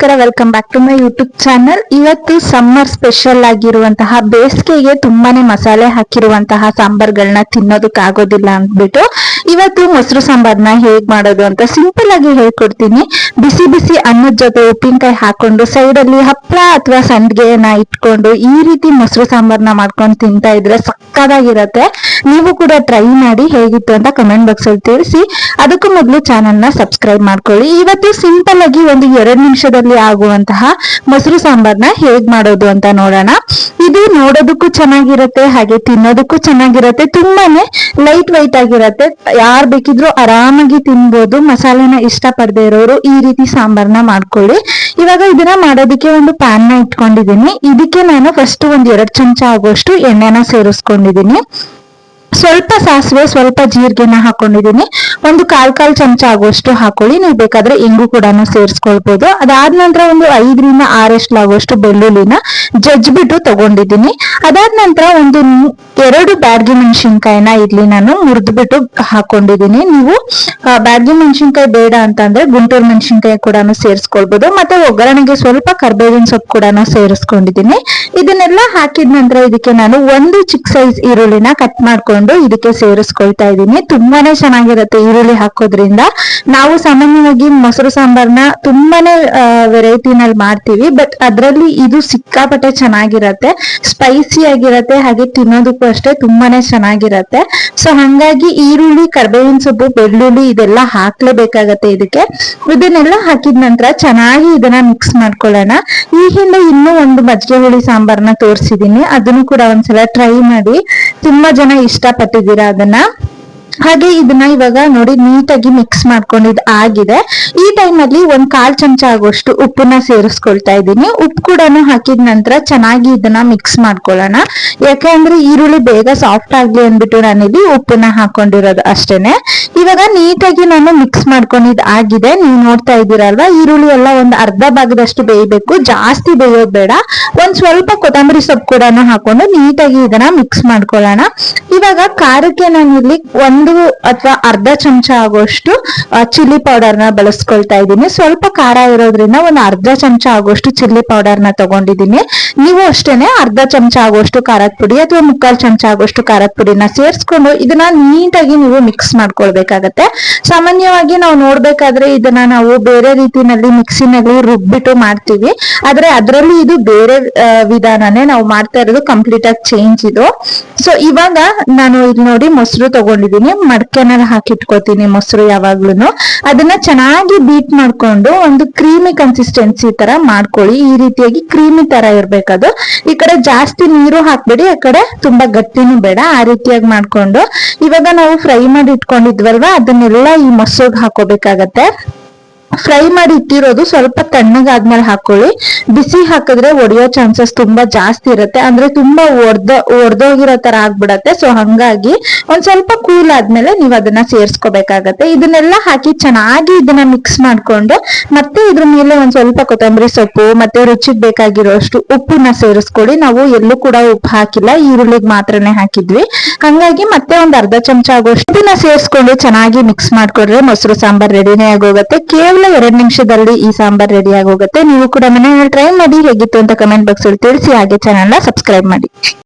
ನಮಸ್ಕಾರ welcome back to my YouTube channel ಇವತ್ತು summer special ಆಗಿರುವಂತಹ ಬೇಸಿಗೆಗೆ ತುಂಬಾನೇ ಮಸಾಲೆ ಹಾಕಿರುವಂತಹ ಸಾಂಬಾರ್ಗಳನ್ನ ತಿನ್ನೋದಕ್ಕಾಗೋದಿಲ್ಲ ಅಂದ್ಬಿಟ್ಟು ಇವತ್ತು ಮೊಸರು ಸಾಂಬಾರ್ನ ಹೇಗ್ ಮಾಡೋದು ಅಂತ ಸಿಂಪಲ್ ಆಗಿ ಹೇಳ್ಕೊಡ್ತೀನಿ. ಬಿಸಿ ಬಿಸಿ ಅನ್ನದ ಜೊತೆ ಉಪ್ಪಿನಕಾಯಿ ಹಾಕೊಂಡು ಸೈಡ್ ಅಲ್ಲಿ ಹಪ್ಪಳ ಅಥವಾ ಸಂಡ್ಗೆನ ಇಟ್ಕೊಂಡು ಈ ರೀತಿ ಮೊಸರು ಸಾಂಬಾರ್ನ ಮಾಡ್ಕೊಂಡು ತಿಂತಾ ಇದ್ರೆ ಸಕ್ಕದಾಗಿರತ್ತೆ. ನೀವು ಕೂಡ ಟ್ರೈ ಮಾಡಿ ಹೇಗಿತ್ತು ಅಂತ ಕಮೆಂಟ್ ಬಾಕ್ಸ್ ಅಲ್ಲಿ ತಿಳಿಸಿ. ಅದಕ್ಕೂ ಮೊದಲು ಚಾನಲ್ನ ಸಬ್ಸ್ಕ್ರೈಬ್ ಮಾಡ್ಕೊಳ್ಳಿ. ಇವತ್ತು ಸಿಂಪಲ್ ಆಗಿ ಒಂದು ಎರಡು ನಿಮಿಷದಲ್ಲಿ ಆಗುವಂತಹ ಮೊಸರು ಸಾಂಬಾರ್ನ ಹೇಗ್ ಮಾಡೋದು ಅಂತ ನೋಡೋಣ. ಇದು ನೋಡೋದಕ್ಕೂ ಚೆನ್ನಾಗಿರತ್ತೆ, ಹಾಗೆ ತಿನ್ನೋದಕ್ಕೂ ಚೆನ್ನಾಗಿರತ್ತೆ, ತುಂಬಾನೇ ಲೈಟ್ ವೈಟ್ ಆಗಿರತ್ತೆ. ಯಾರ್ ಬೇಕಿದ್ರು ಆರಾಮಾಗಿ ತಿನ್ಬೋದು, ಮಸಾಲೆನ ಇಷ್ಟ ಪಡದೆ ಇರೋರು ಈ ರೀತಿ ಸಾಂಬಾರ್ನ ಮಾಡ್ಕೊಳ್ಳಿ. ಇವಾಗ ಇದನ್ನ ಮಾಡೋದಕ್ಕೆ ಒಂದು ಪ್ಯಾನ್ನ ಇಟ್ಕೊಂಡಿದ್ದೀನಿ. ಇದಕ್ಕೆ ನಾನು ಫಸ್ಟ್ ಒಂದ್ ಎರಡ್ ಚಮಚ ಆಗುವಷ್ಟು ಎಣ್ಣೆನ ಸೇರಿಸ್ಕೊಂಡಿದೀನಿ ಸ್ವಲ್ಪ ಸಾಸಿವೆ, ಸ್ವಲ್ಪ ಜೀರಿಗೆನ ಹಾಕೊಂಡಿದ್ದೀನಿ ಒಂದು ಕಾಲ್ ಕಾಲ್ ಚಮಚ ಆಗುವಷ್ಟು ಹಾಕೊಳ್ಳಿ. ನೀವು ಬೇಕಾದ್ರೆ ಇಂಗು ಕೂಡ ಸೇರಿಸ್ಕೊಳ್ಬಹುದು ಅದಾದ ನಂತರ ಒಂದು ಐದರಿಂದ ಆಗುವಷ್ಟು ಬೆಳ್ಳುಳ್ಳಿನ ಜಜ್ಬಿಟ್ಟು ತಗೊಂಡಿದ್ದೀನಿ. ಅದಾದ ನಂತರ ಒಂದು ಎರಡು ಬ್ಯಾಡ್ಗಿ ಮೆಣಸಿನ್ಕಾಯಿನ ಇಲ್ಲಿ ನಾನು ಮುರಿದ್ಬಿಟ್ಟು ಹಾಕೊಂಡಿದ್ದೀನಿ. ನೀವು ಬ್ಯಾಡ್ಗಿ ಮೆಣಸಿನ್ಕಾಯಿ ಬೇಡ ಅಂತ ಅಂದ್ರೆ ಗುಂಟೂರು ಮೆಣಸಿನ್ಕಾಯಿ ಕೂಡ ಸೇರಿಸ್ಕೊಳ್ಬಹುದು ಮತ್ತೆ ಒಗ್ಗರಣೆಗೆ ಸ್ವಲ್ಪ ಕರ್ಬೇವಿನ ಸೊಪ್ಪು ಕೂಡ ಸೇರಿಸ್ಕೊಂಡಿದ್ದೀನಿ. ಇದನ್ನೆಲ್ಲ ಹಾಕಿದ ನಂತರ ಇದಕ್ಕೆ ನಾನು ಒಂದು ಚಿಕ್ಕ ಸೈಜ್ ಈರುಳ್ಳಿನ ಕಟ್ ಮಾಡ್ಕೊಂಡು ಇದಕ್ಕೆ ಸೇರಿಸ್ಕೊಳ್ತಾ ಇದ್ದೀನಿ. ತುಂಬಾನೇ ಚೆನ್ನಾಗಿರುತ್ತೆ ಈರುಳ್ಳಿ ಹಾಕೋದ್ರಿಂದ. ನಾವು ಸಾಮಾನ್ಯವಾಗಿ ಮೊಸರು ಸಾಂಬಾರ್ನ ತುಂಬಾನೇ ವೆರೈಟಿನಲ್ಲಿ ಮಾಡ್ತೀವಿ. ಬಟ್ ಅದರಲ್ಲಿ ಇದು ಸಿಕ್ಕಾಪಟ್ಟೆ ಚೆನ್ನಾಗಿರತ್ತೆ. ಸ್ಪೈಸಿ ಆಗಿರತ್ತೆ. ಹಾಗೆ ತಿನ್ನೋದಕ್ಕೂ ಅಷ್ಟೇ ತುಂಬಾನೇ ಚೆನ್ನಾಗಿರತ್ತೆ. ಸೊ ಹಂಗಾಗಿ ಈರುಳ್ಳಿ, ಕರ್ಬೇವಿನ ಸೊಪ್ಪು, ಬೆಳ್ಳುಳ್ಳಿ ಇದೆಲ್ಲ ಹಾಕ್ಲೇಬೇಕಾಗತ್ತೆ ಇದಕ್ಕೆ. ಇದನ್ನೆಲ್ಲ ಹಾಕಿದ ನಂತರ ಚೆನ್ನಾಗಿ ಇದನ್ನ ಮಿಕ್ಸ್ ಮಾಡ್ಕೊಳ್ಳೋಣ. ಈ ಹಿಂದೆ ಇನ್ನೂ ಒಂದು ಮಜ್ಜಿಗೆ ಹುಳಿ ಸಾಂಬಾರ್ನ ತೋರಿಸಿದೀನಿ. ಅದನ್ನು ಕೂಡ ಒಂದ್ಸಲ ಟ್ರೈ ಮಾಡಿ. ತುಂಬಾ ಜನ ಇಷ್ಟಪಟ್ಟಿದ್ದೀರಾ ಅದನ್ನ? ಹಾಗೆ ಇದನ್ನ ಇವಾಗ ನೋಡಿ ನೀಟಾಗಿ ಮಿಕ್ಸ್ ಮಾಡ್ಕೊಂಡಿದ್ ಆಗಿದೆ. ಈ ಟೈಮ್ ಅಲ್ಲಿ ಒಂದ್ ಕಾಲ್ ಚಮಚ ಆಗೋಷ್ಟು ಉಪ್ಪನ್ನ ಸೇರಿಸ್ಕೊಳ್ತಾ ಇದ್ದೀನಿ. ಉಪ್ಪು ಕೂಡ ಹಾಕಿದ ನಂತರ ಚೆನ್ನಾಗಿ ಇದನ್ನ ಮಿಕ್ಸ್ ಮಾಡ್ಕೊಳ್ಳೋಣ. ಯಾಕೆಂದ್ರೆ ಈರುಳ್ಳಿ ಬೇಗ ಸಾಫ್ಟ್ ಆಗ್ಲಿ ಅಂದ್ಬಿಟ್ಟು ನಾನಿಲ್ಲಿ ಉಪ್ಪನ್ನ ಹಾಕೊಂಡಿರೋದು ಅಷ್ಟೇನೆ. ಇವಾಗ ನೀಟಾಗಿ ನಾನು ಮಿಕ್ಸ್ ಮಾಡ್ಕೊಂಡಿದ್ ಆಗಿದೆ. ನೀವು ನೋಡ್ತಾ ಇದ್ದೀರಲ್ವಾ, ಈರುಳ್ಳಿ ಎಲ್ಲ ಒಂದ್ ಅರ್ಧ ಭಾಗದಷ್ಟು ಬೇಯಬೇಕು. ಜಾಸ್ತಿ ಬೇಯೋದ್ ಬೇಡ. ಒಂದ್ ಸ್ವಲ್ಪ ಕೊತ್ತಂಬರಿ ಸೊಪ್ಪು ಕೂಡ ಹಾಕೊಂಡು ನೀಟಾಗಿ ಇದನ್ನ ಮಿಕ್ಸ್ ಮಾಡ್ಕೊಳ್ಳೋಣ. ಇವಾಗ ಖಾರಕ್ಕೆ ನಾನು ಇಲ್ಲಿ ಒಂದು ಅಥವಾ ಅರ್ಧ ಚಮಚ ಆಗೋಷ್ಟು ಚಿಲ್ಲಿ ಪೌಡರ್ನ ಬಳಸ್ಕೊಳ್ತಾ ಇದ್ದೀನಿ. ಸ್ವಲ್ಪ ಖಾರ ಇರೋದ್ರಿಂದ ಒಂದು ಅರ್ಧ ಚಮಚ ಆಗೋಷ್ಟು ಚಿಲ್ಲಿ ಪೌಡರ್ನ ತಗೊಂಡಿದ್ದೀನಿ. ನೀವು ಅಷ್ಟೇನೆ ಅರ್ಧ ಚಮಚ ಆಗೋಷ್ಟು ಖಾರದ ಪುಡಿ ಅಥವಾ ಮುಕ್ಕಾಲ್ ಚಮಚ ಆಗೋಷ್ಟು ಖಾರದ ಪುಡಿನ ಸೇರಿಸ್ಕೊಂಡು ಇದನ್ನ ನೀಟಾಗಿ ನೀವು ಮಿಕ್ಸ್ ಮಾಡ್ಕೊಳ್ಬೇಕಾಗತ್ತೆ. ಸಾಮಾನ್ಯವಾಗಿ ನಾವು ನೋಡ್ಬೇಕಾದ್ರೆ ಇದನ್ನ ನಾವು ಬೇರೆ ರೀತಿನಲ್ಲಿ ಮಿಕ್ಸಿನಲ್ಲಿ ರುಬ್ಬಿಟ್ಟು ಮಾಡ್ತೀವಿ. ಆದ್ರೆ ಅದರಲ್ಲಿ ಇದು ಬೇರೆ ವಿಧಾನನೇ ನಾವು ಮಾಡ್ತಾ ಇರೋದು. ಕಂಪ್ಲೀಟ್ ಆಗಿ ಚೇಂಜ್ ಇದು. ಸೊ ಇವಾಗ ನಾನು ಇಲ್ಲಿ ನೋಡಿ ಮೊಸರು ತಗೊಂಡಿದ್ದೀನಿ. ಮಡಕೆನಲ್ಲಿ ಹಾಕಿಟ್ಕೋತೀನಿ ಮೊಸರು ಯಾವಾಗ್ಲೂ ಅದನ್ನ ಚೆನ್ನಾಗಿ ಬೀಟ್ ಮಾಡ್ಕೊಂಡು ಒಂದು ಕ್ರೀಮಿ ಕನ್ಸಿಸ್ಟೆನ್ಸಿ ತರ ಮಾಡ್ಕೊಳ್ಳಿ. ಈ ರೀತಿಯಾಗಿ ಕ್ರೀಮಿ ತರ ಇರ್ಬೇಕದು. ಈ ಕಡೆ ಜಾಸ್ತಿ ನೀರು ಹಾಕ್ಬೇಡಿ, ಆ ಕಡೆ ತುಂಬಾ ಗಟ್ಟಿನೂ ಬೇಡ. ಆ ರೀತಿಯಾಗಿ ಮಾಡ್ಕೊಂಡು ಇವಾಗ ನಾವು ಫ್ರೈ ಮಾಡಿ ಇಟ್ಕೊಂಡಿದ್ವಲ್ವಾ ಅದನ್ನೆಲ್ಲ ಈ ಮೊಸರು ಹಾಕೋಬೇಕಾಗತ್ತೆ. ಫ್ರೈ ಮಾಡಿ ಇಟ್ಟಿರೋದು ಸ್ವಲ್ಪ ತಣ್ಣಗಾದ್ಮೇಲೆ ಹಾಕೊಳ್ಳಿ. ಬಿಸಿ ಹಾಕಿದ್ರೆ ಒಡೆಯೋ ಚಾನ್ಸಸ್ ತುಂಬಾ ಜಾಸ್ತಿ ಇರುತ್ತೆ. ಅಂದ್ರೆ ತುಂಬಾ ಒಡ್ದ, ಒಡ್ದೋಗಿರೋ ತರ ಆಗ್ಬಿಡತ್ತೆ. ಸೊ ಹಂಗಾಗಿ ಒಂದ್ ಸ್ವಲ್ಪ ಕೂಲ್ ಆದ್ಮೇಲೆ ನೀವು ಅದನ್ನ ಸೇರ್ಸ್ಕೋಬೇಕಾಗತ್ತೆ. ಇದನ್ನೆಲ್ಲ ಹಾಕಿ ಚೆನ್ನಾಗಿ ಇದನ್ನ ಮಿಕ್ಸ್ ಮಾಡ್ಕೊಂಡು ಮತ್ತೆ ಇದ್ರ ಮೇಲೆ ಒಂದ್ ಸ್ವಲ್ಪ ಕೊತ್ತಂಬರಿ ಸೊಪ್ಪು ಮತ್ತೆ ರುಚಿಗೆ ಬೇಕಾಗಿರೋಷ್ಟು ಉಪ್ಪನ್ನ ಸೇರಿಸ್ಕೊಡಿ. ನಾವು ಎಲ್ಲೂ ಕೂಡ ಉಪ್ಪು ಹಾಕಿಲ್ಲ. ಈರುಳ್ಳಿಗೆ ಮಾತ್ರನೇ ಹಾಕಿದ್ವಿ. ಹಂಗಾಗಿ ಮತ್ತೆ ಒಂದ್ ಅರ್ಧ ಚಮಚ ಆಗೋಷ್ಟು ಇದನ್ನ ಸೇರಿಸ್ಕೊಂಡು ಚೆನ್ನಾಗಿ ಮಿಕ್ಸ್ ಮಾಡ್ಕೊಡ್ರೆ ಮೊಸರು ಸಾಂಬಾರ್ ರೆಡಿನೇ ಆಗೋಗುತ್ತೆ. ಕೇವಲ ಕೇವಲ ಎರಡು ನಿಮಿಷದಲ್ಲಿ ಈ ಸಾಂಬಾರ್ ರೆಡಿ ಆಗೋಗುತ್ತೆ. ನೀವು ಕೂಡ ಮನೆಯಲ್ಲಿ ಟ್ರೈ ಮಾಡಿ, ಹೇಗಿತ್ತು ಅಂತ ಕಮೆಂಟ್ ಬಾಕ್ಸ್ ಅಲ್ಲಿ ತಿಳಿಸಿ, ಹಾಗೆ ಚಾನಲ್ನ ಸಬ್ಸ್ಕ್ರೈಬ್ ಮಾಡಿ.